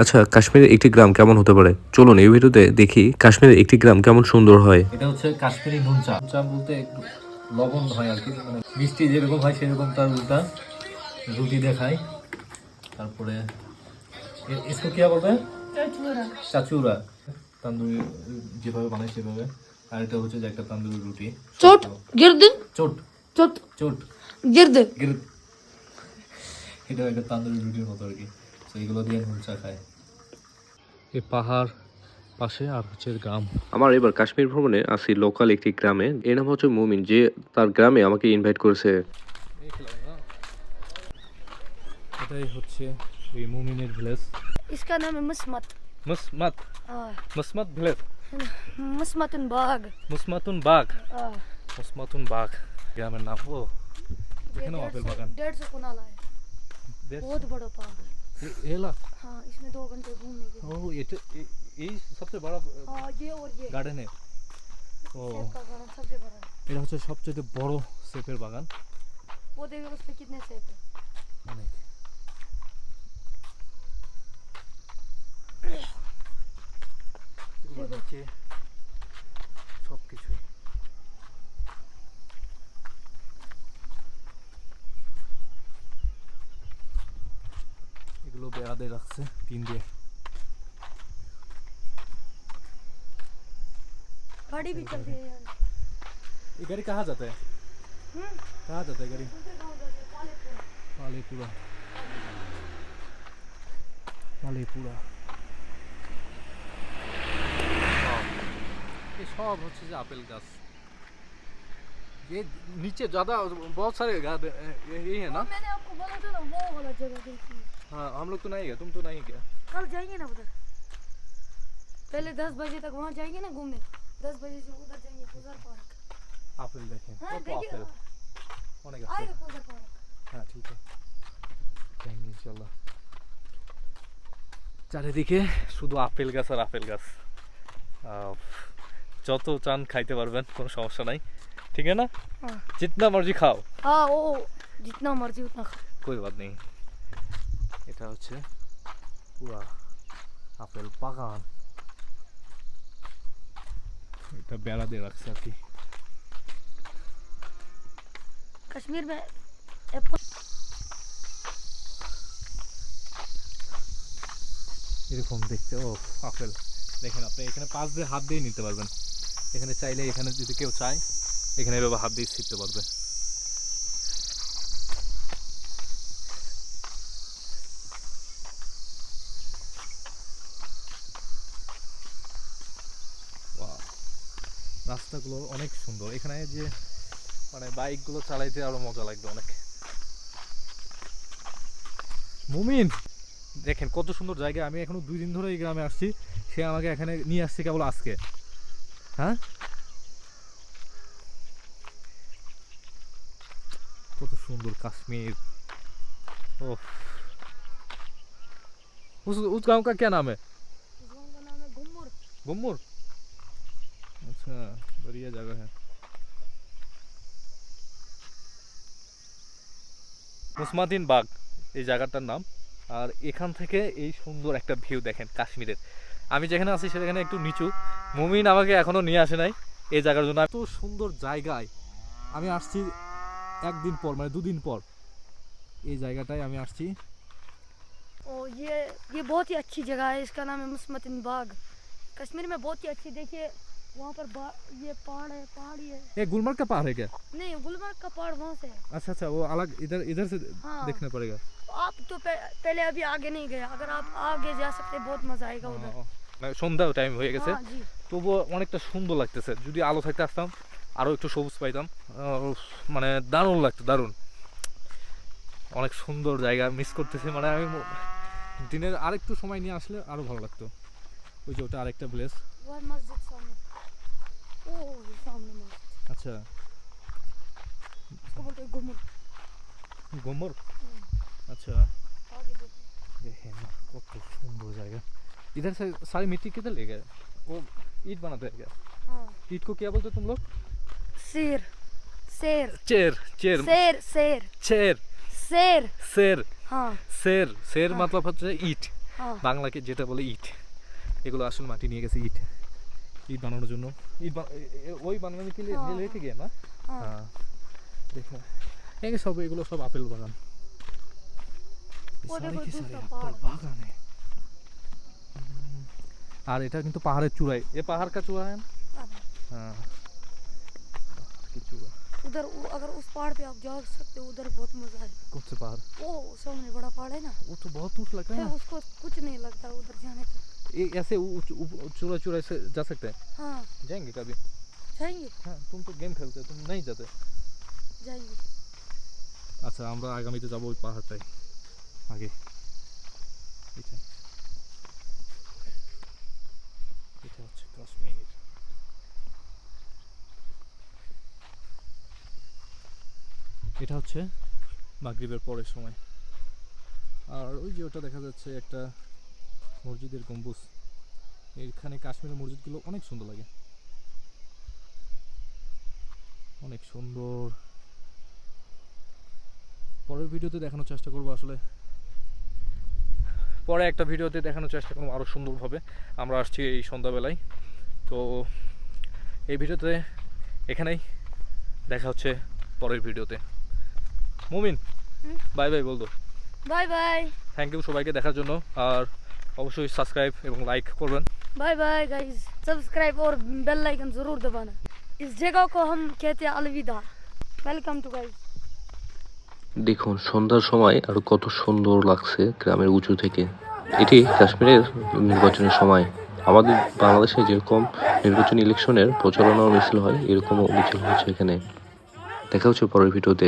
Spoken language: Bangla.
আচ্ছা কাশ্মীরের একটি গ্রাম কেমন হতে পারে? চলুন এই ভিডিওতে দেখি কাশ্মীরের একটি গ্রাম কেমন সুন্দর হয়। এটা হচ্ছে কাশ্মীরি নুন চা চা বলতে একটু লবণ হয় আর কি মানে মিষ্টি যেরকম হয় সেরকম তার উল্টা রুটি দেখায়। তারপরে ইসকো কিয়া বলবে চাচুরা তান্দুরি যেভাবে বানায় সেভাবে। আর এটা হচ্ছে যে একটা তান্দুরি রুটি। চোট গির্দ। চোট। চোট। চোট। গির্দ। গির্দ। এটা একটা তান্দুরি রুটির মতো আর কি। এইগুলো দিয়ে নুনচা খায়। এই পাহাড় পাশে আর হচ্ছে গ্রাম। আমার এবার কাশ্মীর ভ্রমণে আসি লোকাল একটি গ্রামে। এর নাম হচ্ছে মুমিন যে তার গ্রামে আমাকে ইনভাইট করেছে। এটাই হচ্ছে এই মুমিনের ভিলেজ इसका नाम है मुस्मत। मुस्मत ভিলেজ মুসমাতুন বাগ মুসমাতুন বাগ? মুসমাতুন বাগ। গ্রামের নাম ও এখানে আপেল বাগান। 150 কোনালা है। बहुत बड़ा बाग এ- এলা हाँ इसमें दो घंटे घूमने के ও এটা এ- এই সবচেয়ে বড় हाँ ये और ये গার্ডেনে ও सेब का गार्डन सबसे बड़ा है এটা হচ্ছে সবচেয়ে বড় সেপের বাগান वो देखो उस पे कितने सेब है অনেক এগুলো নিচে বেড়া দিয়ে রাখছে তিন দিয়ে गाड़ी भी चलती है यार ये गाड़ी कहाँ जाता है हम्म कहाँ जाता है गाड़ी दूसरे गाँव जाते हैं कालेपुर পালেপুরা পালেপুরা ये सब হচ্ছে যে আপেল গাছ ये नीचे ज्यादा बहुत सारे गाछ यही है ना वो मैंने आपको बोला था ना वो वाला जगह देखिए हाँ हम लोग तो नहीं गए तुम तो नहीं गए कल जाएंगे ना उधर पहले दस बजे तक वहाँ जाएंगे ना घूमने दस बजे से उधर जाएंगे कुजर पार्क আপেল দেখেন हाँ কত देखिए আপেল অনেক আপেল आएगा कुजर पार्क হ্যাঁ ঠিক আছে যাইনি ইনশাল্লাহ চারিদিকে শুধু আপেল গাছ আর আপেল গাছ আহ, যত চান খাইতে পারবেন কোনো সমস্যা নাই ঠিক আছে না हाँ জিতনা মর্জি খাও हाँ वो जितना मर्जी उतना खा কই বাদ নেই এটা হচ্ছে পুরা আপেল বাগান এটা বেড়া দিয়ে রাখছে আর কি कश्मीर में एप्पल এরকম দেখতে ও আপেল দেখেন আপনি এখানে পাশ দিয়ে হাত দিয়ে নিতে পারবেন এখানে চাইলে এখানে যদি কেউ চায় এখানে এভাবে হাত দিয়ে ছিটতে পারবে! রাস্তাগুলো অনেক সুন্দর। এখানে যে মানে বাইকগুলো চালাইতে আরও মজা লাগবে অনেক। মুমিন! দেখেন কত সুন্দর জায়গা। আমি এখনও দুই দিন ধরে এই গ্রামে আসছি। সে আমাকে এখানে নিয়ে আসছে কেবল আজকে। হ্যাঁ কত সুন্দর কাশ্মীর ও उस उस गांव का क्या नाम है उस गाँव का नाम है घुम्मुर गुम्मुर अच्छा बढ़िया जगह है মুসমাদিন বাগ এই জায়গাটার নাম আর এখান থেকে এই সুন্দর একটা ভিউ দেখেন কাশ্মীরের আমি যেখানে আছি সেখানে একটু নিচু মুমিন আমাকে এখনো নিয়ে আসে নাই এই জায়গার জন্য এত সুন্দর জায়গায় আমি আসছি একদিন পর মানে দুদিন পর এই জায়গাটায় আমি আসছি और ये ये बहुत ही अच्छी जगह है इसका नाम है मुस्मतिन बाग कश्मीर में बहुत ही अच्छी देखिए वहाँ पर बा, ये पहाड़ है पहाड़ी है ये गुलमर्ग का पहाड़ है क्या नहीं गुलमर्ग का पहाड़ वहाँ से है अच्छा अच्छा वो अलग इधर इधर से हाँ। देखना पड़ेगा आप तो पे- पहले अभी आगे नहीं गए अगर आप आगे जा सकते बहुत मजा आएगा उधर ও, মানে সন্ধ্যাও টাইম হয়ে গেছে हाँ जी তবুও অনেকটা সুন্দর লাগতেছে যদি আলো থাকতে আসতাম আরও একটু সবুজ পাইতাম আহ, মানে দারুণ লাগতো দারুণ অনেক সুন্দর জায়গা মিস করতেছি মানে আমি ম- দিনের আরেকটু সময় নিয়ে আসলে আরও ভালো লাগতো ওই যে ওটা আরেকটা প্লেস वो है मस्जिद सामने ओ ये सामने मस्जिद আচ্ছা इसको बोलते हैं घुमुर গোমর আচ্ছা आगे देखो দেখেন না, কত সুন্দর জায়গা इधर से सारी मिट्टी किधर ले गए वो ईट बनाते हैं क्या हाँ ईट को क्या बोलते तुम लोग Ser. Ser. Chair. Chair. Ser. Ser. Chair. Ser. Ser. হ্যাঁ সের সের মতলব হচ্ছে ইট বাংলাকে যেটা বলে ইট এগুলো আসল মাটি নিয়ে গেছে ইট ইট বানানোর জন্য ইট ওই বানানো কি লেটে থেকে না হ্যাঁ দেখো এই সব এগুলো সব আপেল বাগান বাগানে আর এটা কিন্তু পাহাড়ের চূড়ায় এ পাহাড় কা চূড়ায় হ্যাঁ ना? हाँ। हाँ पहाड़ की चूड़ा उधर उ- अगर उस पहाड़ पे आप जा सकते हो उधर बहुत मजा है कौन से पहाड़ वो सामने बड़ा पहाड़ है ना वो तो बहुत दूर लग रहा फिर है ना उसको कुछ नहीं लगता उधर जाने तक ये ऐसे ऊ- ऊ- चूड़ा चूड़ा से जा सकते हैं हाँ जाएंगे कभी जाएंगे हाँ तुम तो गेम खेलते हो तुम नहीं जाते जाएंगे আচ্ছা আমরা আগামীতে যাবো ওই পাহাড়টায় আগে এটাই এটা হচ্ছে কাশ্মীর এটা হচ্ছে? মাগরিবের পরের সময়। আর ওই যে ওটা দেখা যাচ্ছে একটা মসজিদের গম্বুজ। এখানে কাশ্মীরের মসজিদগুলো অনেক সুন্দর লাগে। অনেক সুন্দর। পরের ভিডিওতে দেখানোর চেষ্টা করব আসলে। পরে একটা ভিডিওতে দেখানোর চেষ্টা করব আরও সুন্দরভাবে। আমরা আসছি এই সন্ধ্যাবেলায়। তো এই ভিডিওতে এখানেই দেখা হচ্ছে পরের ভিডিওতে। মুমিন হুম? বাই বাই বলতো बाय बाय থ্যাংক ইউ সবাইকে দেখার জন্য আর অবশ্যই সাবস্ক্রাইব এবং লাইক করবেন बाय बाय गाइस सब्सक्राइब और बेल आइकन जरूर दबाना इस जगह को हम कहते हैं अलविदा वेलकम टू गाइस দেখুন সন্ধ্যার সময় আর কত সুন্দর লাগছে গ্রামের উঁচু থেকে এটি কাশ্মীরের নির্বাচনের সময় আমাদের বাংলাদেশে যেরকম নির্বাচনী ইলেকশনের প্রচারণা ও মিছিল হয় এরকমও মিছিল হচ্ছে এখানে দেখা হচ্ছে পরের ভিডিওতে